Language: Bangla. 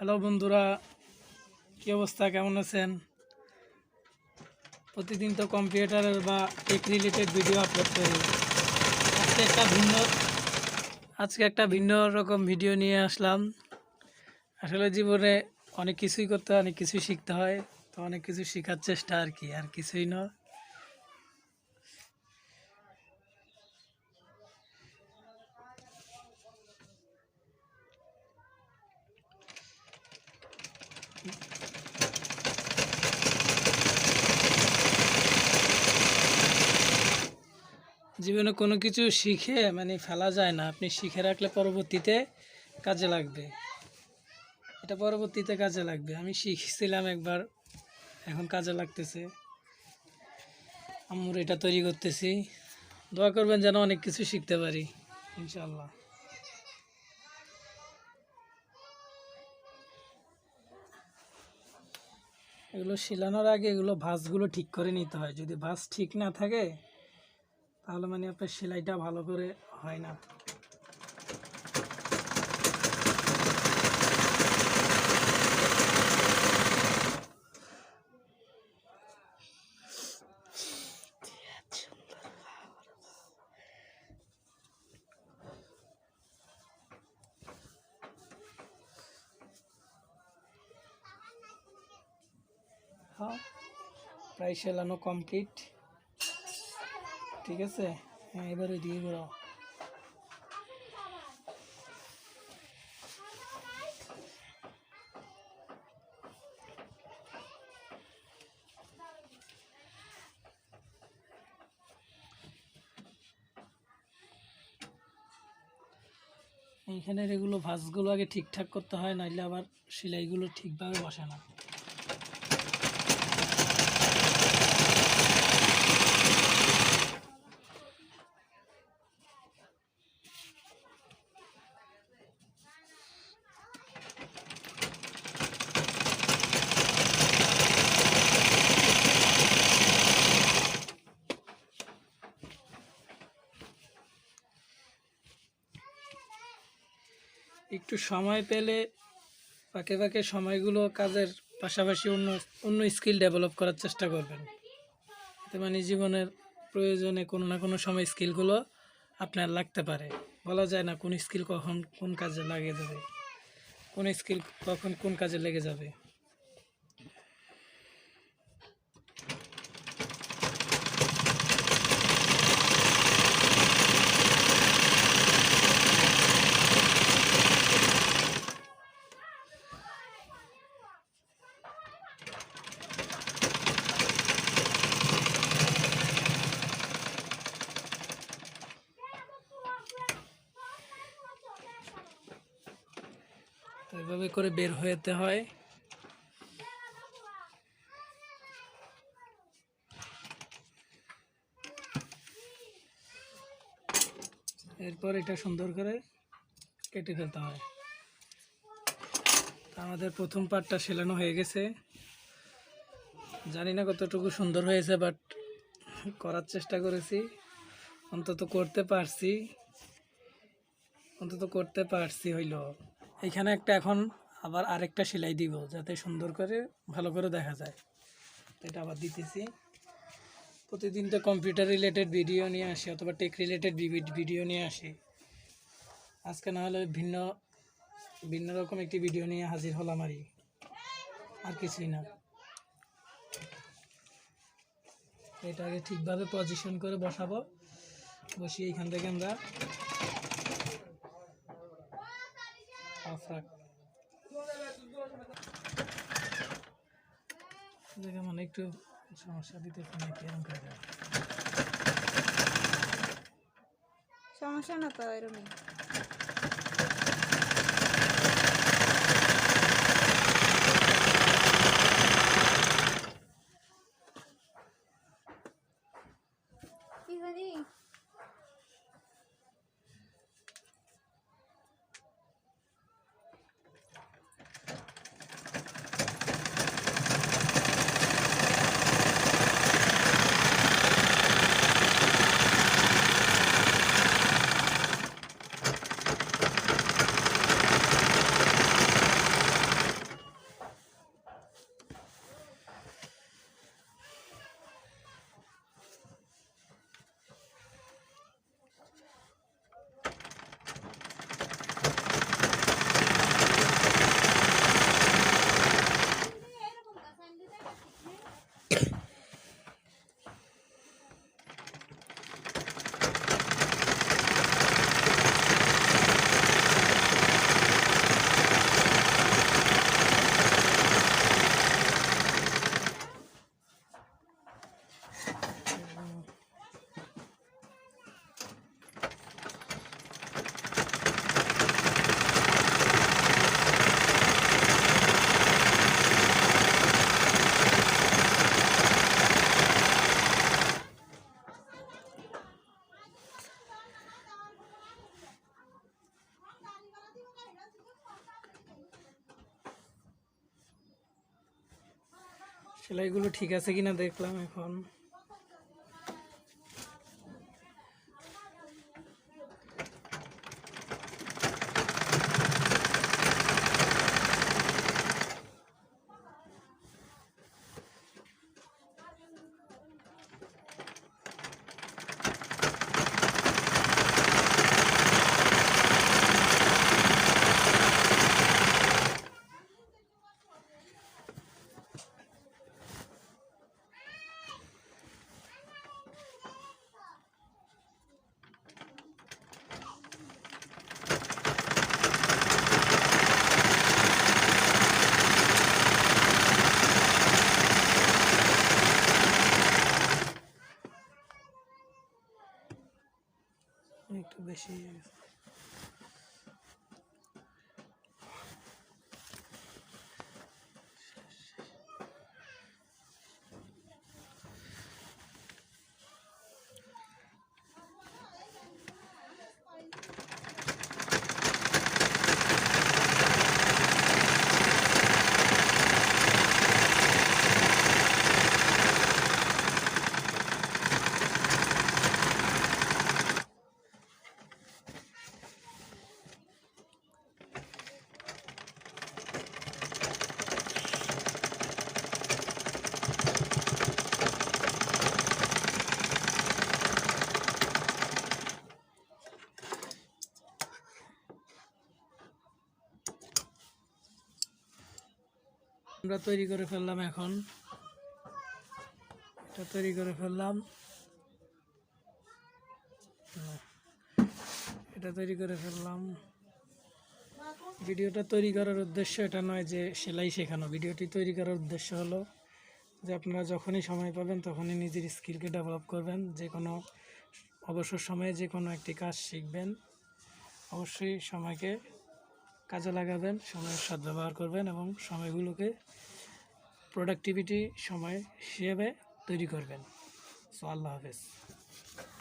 হ্যালো বন্ধুরা, কী অবস্থা? কেমন আছেন? প্রতিদিন তো কম্পিউটারের বা টেক রিলেটেড ভিডিও আপলোড করি। আজকে একটা ভিন্ন, আজকে একটা ভিন্ন রকম ভিডিও নিয়ে আসলাম। আসলে জীবনে অনেক কিছুই করতে হয়, অনেক কিছুই শিখতে হয়, তো অনেক কিছু শেখার চেষ্টা আর কি, আর কিছুই নয়। জীবনে কোনো কিছু শিখে মানে ফেলা যায় না। আপনি শিখে রাখলে পরবর্তীতে কাজে লাগবে। এটা পরবর্তীতে কাজে লাগবে। আমি শিখছিলাম একবার, এখন কাজে লাগতেছে। আম্মুর এটা তৈরি করতেছি। দোয়া করবেন যেন অনেক কিছু শিখতে পারি ইনশাল্লাহ এগুলো শিলানোর আগে এগুলো ভাঁজগুলো ঠিক করে নিতে হয়। যদি ভাঁজ ঠিক না থাকে তাহলে মানে আপনার সেলাইটা ভালো করে হয় না। হ্যাঁ প্রায় সেলানো কমপ্লিট ঠিক আছে? হ্যাঁ এবার দিকে ঘোরাও। এইখানের এগুলো ভাঁজগুলো আগে ঠিকঠাক করতে হয়, নাইলে আবার সেলাইগুলো ঠিকভাবে বসে না। একটু সময় পেলে ফাঁকে ফাঁকে সময়গুলো কাজের পাশাপাশি অন্য অন্য স্কিল ডেভেলপ করার চেষ্টা করবেন। এতে মানে জীবনের প্রয়োজনে কোনো না কোনো সময় স্কিলগুলো আপনার লাগতে পারে। বলা যায় না কোন স্কিল কখন কোন কাজে লাগে যাবে, কোন স্কিল কখন কোন কাজে লেগে যাবে। এভাবে করে বের হতে হয়। এরপর এটা সুন্দর করে কেটে ফেলতে হয়। আমাদের প্রথম পার্টটা সেলানো হয়ে গেছে। জানি না কতটুকু সুন্দর হয়েছে বাট করার চেষ্টা করেছি। অন্তত করতে পারছি। অন্তত করতে পারছি হইল। এখানে একটা এখন আবার আরেকটা সেলাই দিব, যাতে সুন্দর করে ভালো করে দেখা যায়। এটা আবার দিতেছি। প্রতিদিন তো কম্পিউটার রিলেটেড ভিডিও নিয়ে আসি, অথবা টেক রিলেটেড ভিডিও নিয়ে আসি। আজকে না হলে ভিন্ন ভিন্ন রকম একটি ভিডিও নিয়ে হাজির হলাম আরই আর কিছুই না। এটাকে ঠিকভাবে পজিশন করে বসাবো। বসিয়ে এইখান থেকে আমরা অফ রাখ দেখে মানে একটু সমস্যা দিতে নাকি এরকম সমস্যা না তো এরকমই সেলাইগুলো ঠিক আছে কিনা দেখলাম এখন। একটু বেশি আমরা তৈরি করে ফেললাম এখন। এটা তৈরি করে ফেললাম। এটা তৈরি করে ফেললাম। ভিডিওটা তৈরি করার উদ্দেশ্য এটা নয় যে সেলাই শেখানো। ভিডিওটি তৈরি করার উদ্দেশ্য হলো যে আপনারা যখনই সময় পাবেন তখনই নিজের স্কিলকে ডেভেলপ করবেন। যে কোনো অবসর সময়ে যে কোনো একটি কাজ শিখবেন। অবশ্যই সময়কে কাজে লাগাবেন, সময়ের সদ্ব্যবহার করবেন এবং সময়গুলোকে প্রোডাক্টিভিটি সময় হিসেবে তৈরি করবেন। সো আল্লাহ হাফেজ।